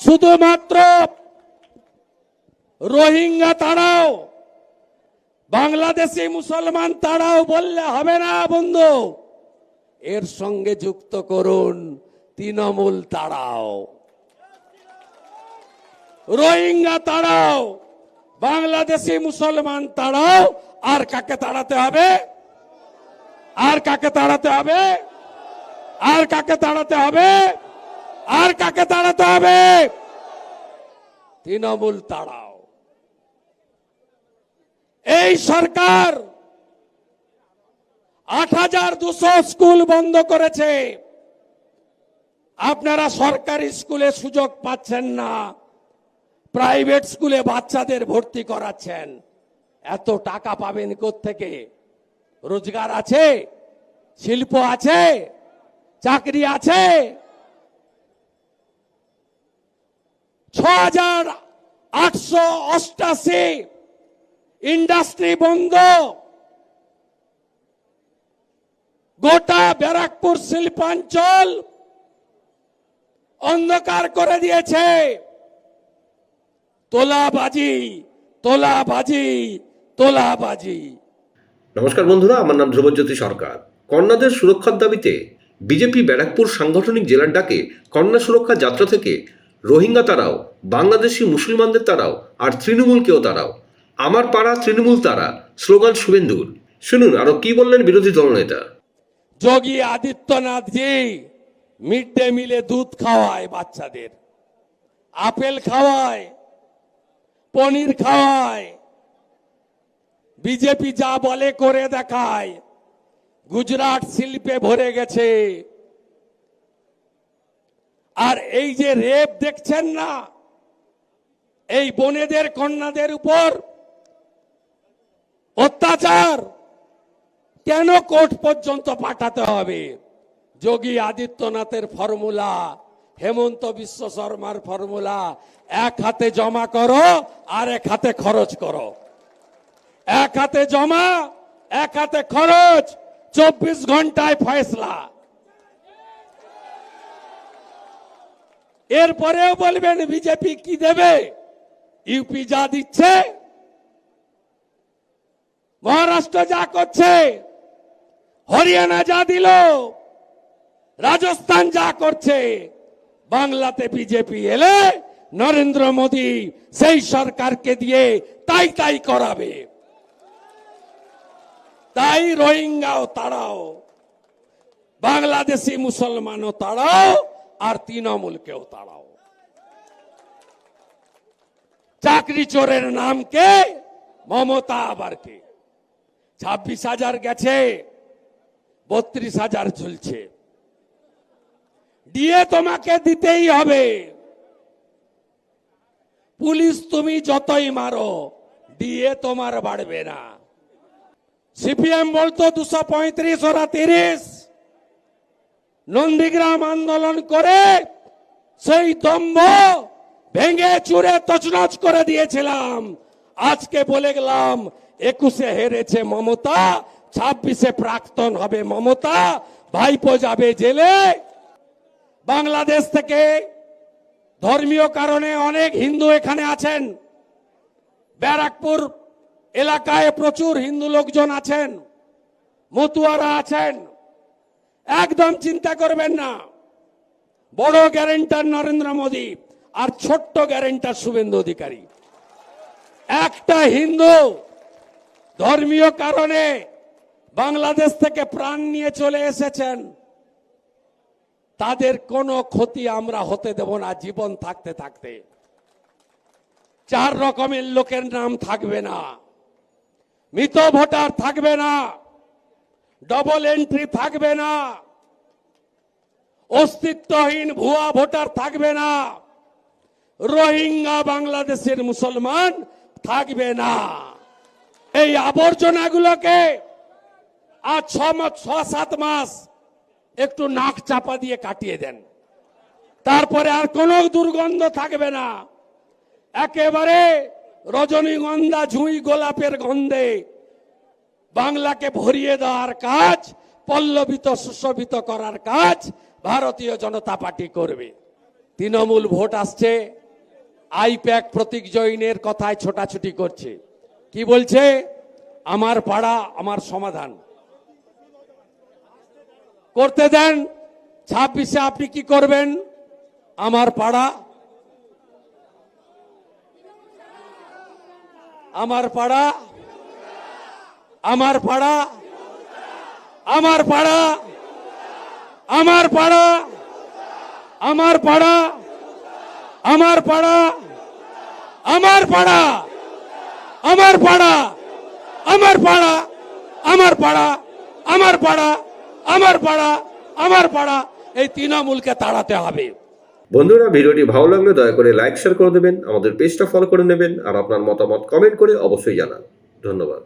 শুধুমাত্র রোহিঙ্গা তাড়াও বাংলাদেশি মুসলমান তাড়াও বললে হবে না বন্ধু। এর সঙ্গে যুক্ত করুন তৃণমূল তাড়াও রোহিঙ্গা তাড়াও বাংলাদেশি মুসলমান তাড়াও আর কাকে তাড়াতে হবে? আর কাকে তাড়াতে হবে? আর কাকে তাড়াতে হবে? আর কাকে তাড়াতে হবে? তৃণমূল তাড়াও। এই সরকার আট হাজার দুশো স্কুল বন্ধ করেছে। আপনারা সরকারি স্কুলে সুযোগ পাচ্ছেন না। প্রাইভেট স্কুলে বাচ্চাদের ভর্তি করাচ্ছেন। এত টাকা পাবেন থেকে রোজগার আছে? শিল্প আছে? চাকরি আছে? ছ হাজার আটশো অষ্টাশি ইন্ডাস্ট্রি বন্ধ। গোটা ব্যারাকপুর শিল্পাঞ্চল অন্ধকার করে দিয়েছে। তোলাবাজি তোলাবাজি তোলাবাজি। নমস্কার বন্ধুরা, আমার নাম ধ্রুবজ্যোতি সরকার। কন্যাদের সুরক্ষার দাবিতে বিজেপি ব্যারাকপুর সাংগঠনিক জেলার ডাকে কন্যা সুরক্ষা যাত্রা থেকে রোহিঙ্গা তারাও, বাংলাদেশি মুসলমানদের তারাও, আর তৃণমূলকেও তারাও। আমার পাড়া তৃণমূল তারা, স্লোগান শুভেন্দুর। শুনুন, আরও কি বললেন বিরোধী দলনেতা? যোগী আদিত্যনাথজি, মিড ডে মিলে দুধ খাওয়ায় বাচ্চাদের। আপেল খাওয়ায়, পনির খাওয়ায়। বিজেপি যা বলে করে দেখায়। গুজরাট শিল্পে ভরে গেছে। আর এই যে রেপ দেখছেন না, এই বোনেদের, কন্যাদের উপর অত্যাচার কেন কোর্ট পর্যন্ত পাঠাতে হবে? যোগী আদিত্যনাথের ফর্মুলা, হেমন্ত বিশ্ব শর্মার ফর্মুলা, এক হাতে জমা করো আর এক হাতে খরচ করো। এক হাতে জমা, এক হাতে খরচ, চব্বিশ ঘন্টায় ফয়সলা। এরপরেও বলবেন, বিজেপি কি দেবে? ইউপি যা দিচ্ছে, মহারাষ্ট্র যা করছে, হরিয়ানা যা দিল, রাজস্থান যা করছে, বাংলাতে বিজেপি এলে নরেন্দ্র মোদী সেই সরকারকে দিয়ে তাই তাই করাবে। তাই রোহিঙ্গাও তাড়াও, বাংলাদেশি মুসলমানও তাড়াও আর তৃণমূলকেও তাড়াও। চাকরি চোরের নাম কে? মমতা আবার কে? ছাব্বিশ হাজার গেছে, বত্রিশ হাজার ঝুলছে। দিয়ে তোমাকে দিতেই হবে। পুলিশ তুমি যতই মারো দিয়ে তোমার বাড়বে না। সিপিএম বলতো দুশো পঁয়ত্রিশ, ওরা তিরিশ। নন্দীগ্রাম আন্দোলন করে সেই দম্ভ ভেঙে চুরে তছনছ করে দিয়েছিলাম। আজকে বলে গেলাম, একুশে হেরেছে মমতা, ছাব্বিশে প্রাক্তন হবে মমতা, ভাইপো যাবে জেলে। বাংলাদেশ থেকে ধর্মীয় কারণে অনেক হিন্দু এখানে আছেন। ব্যারাকপুর এলাকায় প্রচুর হিন্দু লোকজন আছেন। মতুয়ারা আছেন। একদম চিন্তা করবেন না। বড় গ্যারেন্টার নরেন্দ্র মোদী আর ছোট্ট গ্যারেন্টার শুভেন্দু অধিকারী। একটা হিন্দু ধর্মীয় কারণে বাংলাদেশ থেকে প্রাণ নিয়ে চলে এসেছেন। তাদের কোনো ক্ষতি আমরা হতে দেব না জীবন থাকতে থাকতে। চার রকমের লোকের নাম থাকবে না। মৃত ভোটার থাকবে না। ডবল এন্ট্রি থাকবে না। অস্তিত্বহীন ভুয়া ভোটার থাকবে না। রোহিঙ্গা বাংলাদেশের মুসলমান থাকবে না। এই আবর্জনাগুলোকে আর ছ ছ, সাত মাস একটু নাক চাপা দিয়ে কাটিয়ে দেন। তারপরে আর কোনো দুর্গন্ধ থাকবে না। একেবারে রজনীগন্ধা, ঝুঁই গোলাপের গন্ধে বাংলাকে ভরিয়ে দেওয়ার কাজ, পল্লবিত, সুশোভিত করার কাজ ভারতীয় জনতা পার্টি করবে। তৃণমূল ভোট আসছে, আইপ্যাক প্রতীক জৈনের কথায় ছোটাছুটি করছে। কি বলছে? আমার পাড়া, আমার সমাধান। করতে দেন, ছাব্বিশে আপনি কি করবেন? আমার পাড়া আমার পাড়া আমার পাড়া আমার পাড়া আমার পাড়া আমার পাড়া আমার পাড়া আমার পাড়া আমার পাড়া আমার পাড়া আমার পাড়া আমার পাড়া আমার পাড়া আমার পাড়া এই তৃণমূলকে তাড়াতে হবে বন্ধুরা ভিডিওটি ভালো লাগলে দয়া করে লাইক শেয়ার করে দেবেন আমাদের পেজটা ফলো করে নেবেন আর আপনার মতামত কমেন্ট করে অবশ্যই জানান ধন্যবাদ